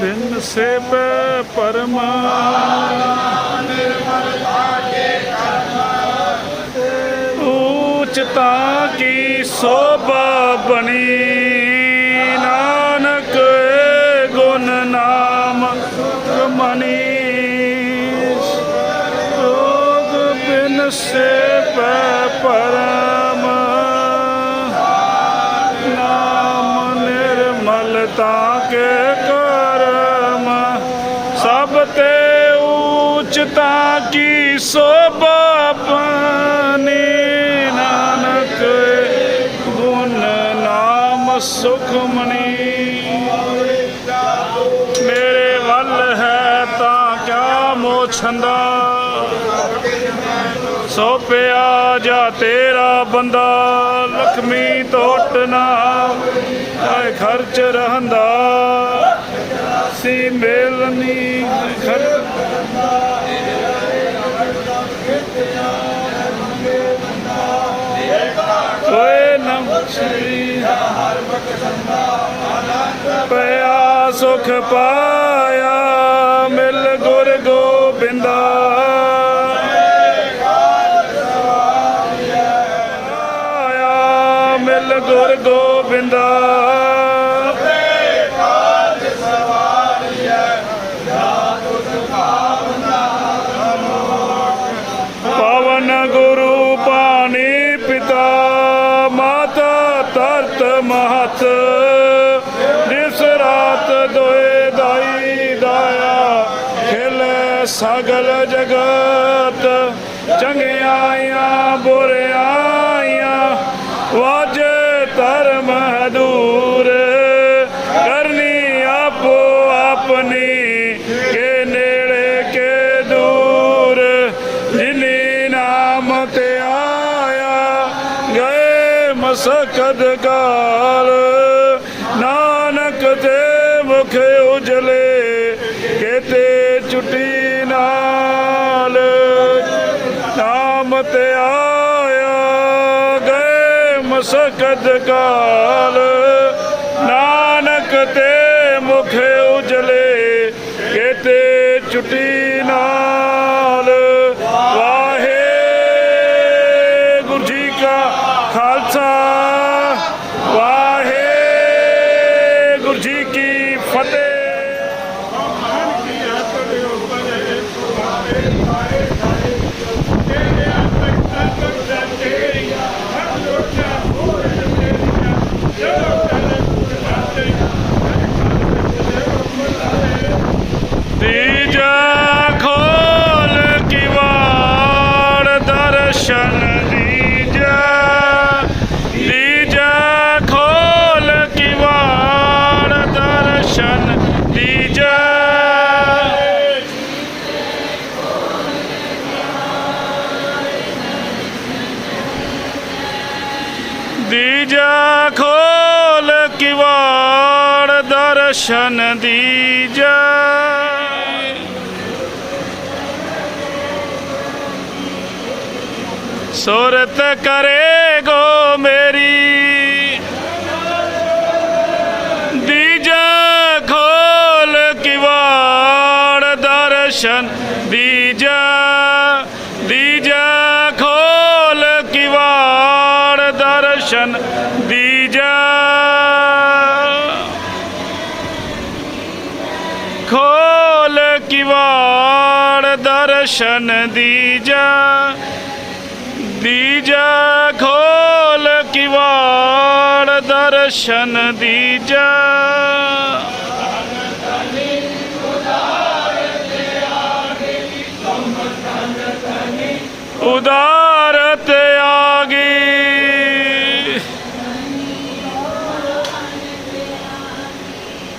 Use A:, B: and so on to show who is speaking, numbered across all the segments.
A: ਬਿਨ ਸੇਬ ਪਰਮਾ ਉਚਤਾ ਕੀ ਸੋਭਾ ਬਣੀ ਨਾਨਕ ਗੁਣ ਨਾਮ ਮਨੀ ਰੋਗ ਬਿਨ ਸੇਪ ਪਰਮ ਉਚਤਾ ਕੀ ਸੋਭਾ ਪਾਨੀ ਨਾਨਕ, ਗੁਣ ਨਾਮ ਸੁਖ ਮੇਰੇ ਵੱਲ ਹੈ ਤਾਂ ਕਿਆ ਮੋਛੰਦਾ ਸੋਪਿਆ ਜਾ ਤੇਰਾ ਬੰਦਾ, ਲਖਮੀ ਟੋਟ ਨਾ ਆਏ ਖਰਚ ਰਹਿੰਦਾ। ਸੀ ਮੇਲਨੀ ਖਰ ਕੋਏ ਨਮ ਸ੍ਰੀ ਪਿਆ ਸੁਖ ਪਾਇਆ ਮਿਲ ਗੁਰ ਗੋਬਿੰਦਾ। ਆਇਆ ਮਿਲ ਗੁਰ ਗੋਬਿੰਦਾ। yeah, yeah. ਨਾਮ ਤੇ ਆਇਆ ਗਏ ਮਸਕਦ ਕਾਲ। ਨਾਨਕ ਦੀਜਾ ਖੋਲ ਕਿਵਾੜ ਦਰਸ਼ਨ ਦੀਜਾ ਸੁਰਤ ਕਰੇਗੋ ਮੇਰੀ ਦਰਸ਼ਨ ਦੀਜਾ ਦੀਜਾ ਖੋਲ ਕਿਵਾੜ ਦਰਸ਼ਨ ਦੀਜਾ ਉਦਾਰਤ ਆ ਗਈ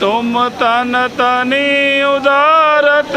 A: ਤੁਮ ਤਨ ਤਨੀ ਉਦਾਰਤ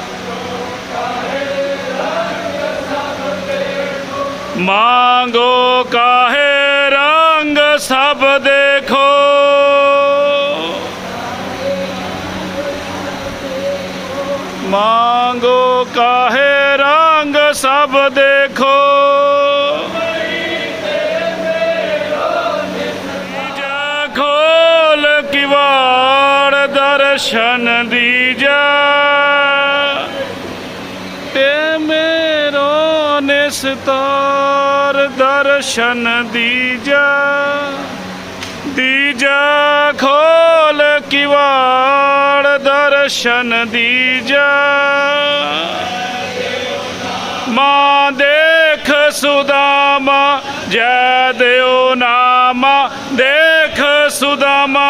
A: ਮਾਂਗੋ ਕਾਹੇ ਰੰਗ ਸਭ ਦੇਖੋ। ਮਾਂਗੋ ਕਾਹੇ ਰੰਗ ਸਭ ਦੇਖੋ। ਖੋਲ ਕਿਵਾੜ ਦਰਸ਼ਨ ਦੀਜਾ ਤੇ ਮੇਰੋ ਨਿਸਤਾਰ ਦਰਸ਼ਨ ਦੀਜਾ ਦੀਜਾ ਖੋਲ ਕਿਵਾੜ, ਦਰਸ਼ਨ ਦੀਜਾ। ਮਾਂ ਦੇਖ ਸੁਦਾਮਾ, ਜੈ ਦਿਓ ਨਾਮਾ, ਦੇਖ ਸੁਦਾਮਾ।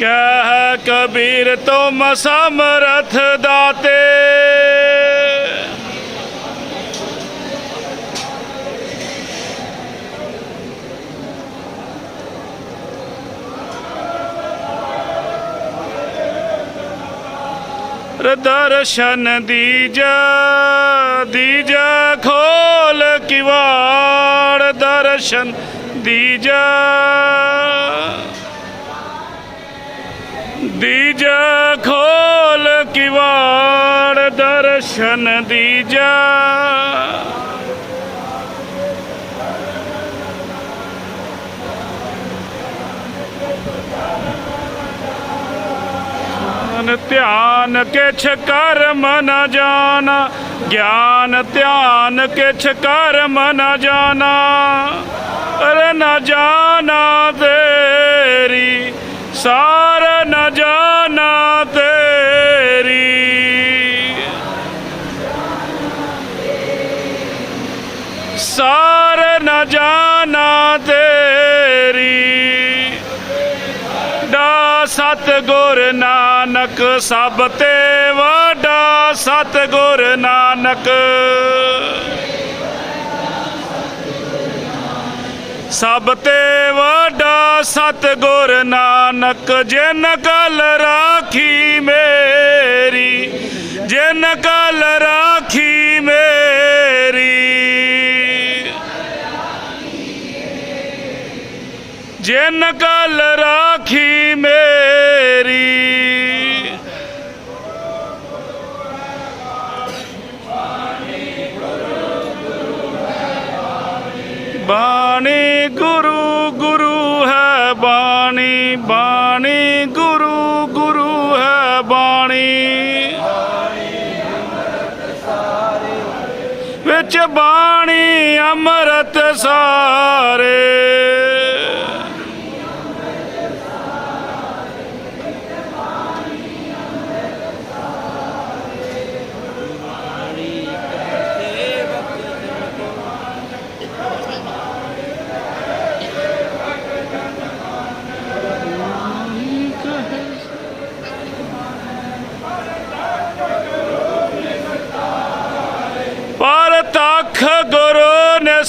A: ਕਹਿ ਕਬੀਰ ਤੁਮ ਸਮਰਥ ਦਾਤੇ ਰ ਦਰਸ਼ਨ ਦੀਜਾ ਦੀਜਾ ਖੋਲ ਕਿਵਾੜ ਦਰਸ਼ਨ ਦੀਜਾ ਖੋਲ ਕਿਵਾੜ ਦਰਸ਼ਨ ਦੀਜਾ। ਮਨ ਧਿਆਨ ਕਿਛ ਕਰਮ ਨ ਜਾਣਾ ਗਿਆਨ ਧਿਆਨ ਕਿਛ ਕਰਮ ਨ ਜਾਣਾ ਅਰੇ ਨ ਜਾਣਾ ਤੇਰੀ ਸਾਰ ਨ ਸਾਰ ਨਾ ਜਾਣਾ ਤੇਰੀ। ਡਾ ਸਤਗੁਰ ਨਾਨਕ, ਸਭ ਤੇ ਵਾਡਾ ਸਤਗੁਰ ਨਾਨਕ। ਸਭ ਤੇ ਵਾਡਾ ਸਤਗੁਰ ਨਾਨਕ, ਜਿਨ ਕਲ ਰਾਖੀ ਮੇਰੀ। ਜਿਨ ਕਲ ਰਾਖੀ ਤਿੰਨ ਕਲ ਰਾਖੀ ਮੇਰੀ। ਬਾਣੀ ਅੰਮ੍ਰਿਤ ਸਾਰੇ।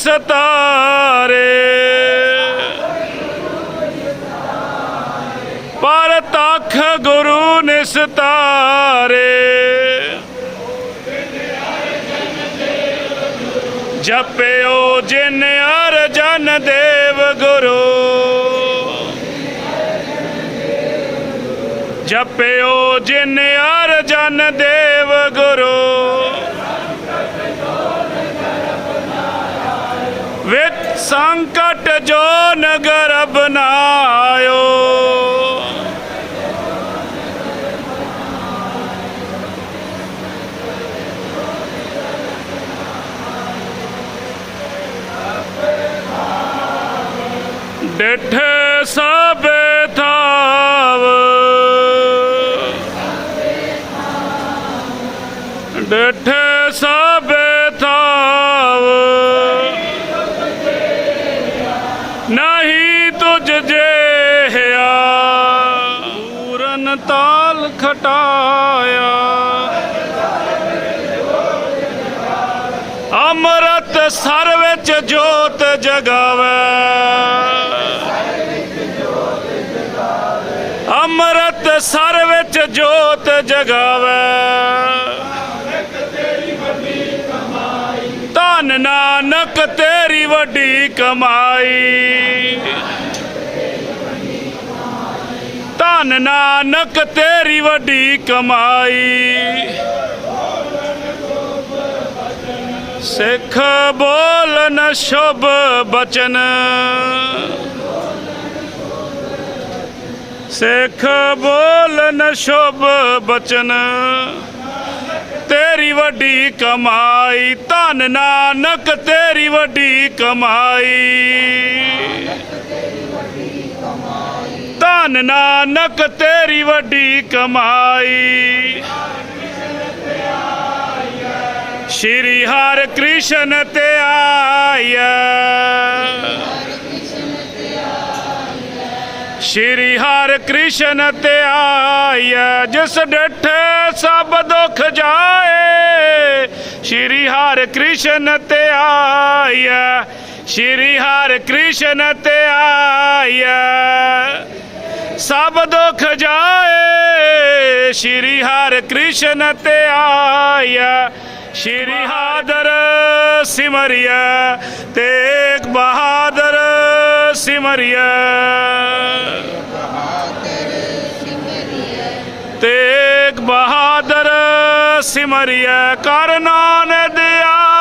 A: ਗੁਰੂ ਪਰ ਤਖ ਗੁਰੂ ਨਿਸਤਾਰੇ ਜਪਿਓ ਜਿਨ ਅਰਜਨ ਦੇਵ ਗੁਰੂ। ਜਪਿਓ ਜਿਨ ਅਰਜਨ ਦੇਵ ਗੁਰੂ। ਵਿੱਚ ਸੰਕਟ ਜੋ ਨਗਰ ਬਨਾਇਓ ਡਿਠ ਸਭੇ ਥਾਵ। ਡਿਠ ਤਾਲ ਖਟਾਇਆ। ਅੰਮ੍ਰਿਤ ਸਰ ਵਿੱਚ ਜੋਤ ਜਗਾਵੇ। ਅੰਮ੍ਰਿਤ ਸਰ ਵਿੱਚ ਜੋਤ ਜਗਾਵੇ। ਧਨ ਨਾਨਕ ਤੇਰੀ ਵੱਡੀ ਕਮਾਈ। ਧੰਨ ਨਾਨਕ, ਤੇਰੀ ਵੱਡੀ ਕਮਾਈ। ਸਿੱਖ ਬੋਲਨ, ਸ਼ੁਭ ਬਚਨ। ਸਿੱਖ ਬੋਲਨ, ਸ਼ੁਭ ਬਚਨ। ਤੇਰੀ ਵੱਡੀ ਕਮਾਈ, ਧੰਨ ਨਾਨਕ, ਤੇਰੀ ਵੱਡੀ ਕਮਾਈ। ਧੰਨ ਨਾਨਕ ਤੇਰੀ ਵੱਡੀ ਕਮਾਈ। ਸ਼੍ਰੀ ਹਰਿ ਕ੍ਰਿਸ਼ਨ ਤੇ ਆਇਆ ਸ਼੍ਰੀ ਹਰਿ ਕ੍ਰਿਸ਼ਨ ਤੇ ਆਇਆ ਜਿਸ ਡਿਠੇ ਸਭ ਦੁੱਖ ਜਾਏ। ਸ਼੍ਰੀ ਹਰਿ ਕ੍ਰਿਸ਼ਨ ਤੇ ਆਇਆ ਸ਼੍ਰੀ ਹਰਿ ਕ੍ਰਿਸ਼ਨ ਤੇ ਆਇਆ ਸਭ ਦੁੱਖ ਜਾਏ ਸ਼੍ਰੀ ਹਰਿ ਕ੍ਰਿਸ਼ਨ ਤੇ ਆਇਆ। ਸ਼੍ਰੀ ਹਾਦਰ ਸਿਮਰਿਆ ਤੇਗ ਬਹਾਦਰ ਸਿਮਰਿਆ। ਤੇਗ ਬਹਾਦਰ ਸਿਮਰਿਆ, ਕਰ ਨਾਨਕ ਆਵੇ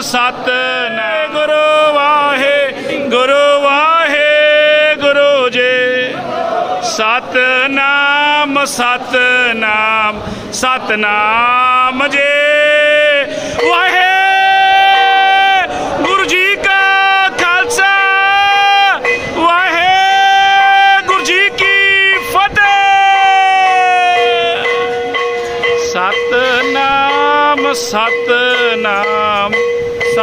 A: ਸਤਨਾਮ ਸਤਨਾਮ ਗੁਰੂ ਵਾਹੇ ਗੁਰੂ ਵਾਹੇ, ਗੁਰੂ ਸਤਨਾਮ ਸਤਨਾਮ ਸਤਨਾਮ ਜੇ। ਵਾਹਿਗੁਰੂ ਜੀ ਕਾ ਖਾਲਸਾ। ਵਾਹਿਗੁਰੂ ਜੀ ਕੀ ਫਤਿਹ। ਸਤਨਾਮ ਸਤਨਾਮ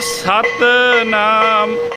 A: ਸਤਨਾਮ। ਸਤਨਾਮ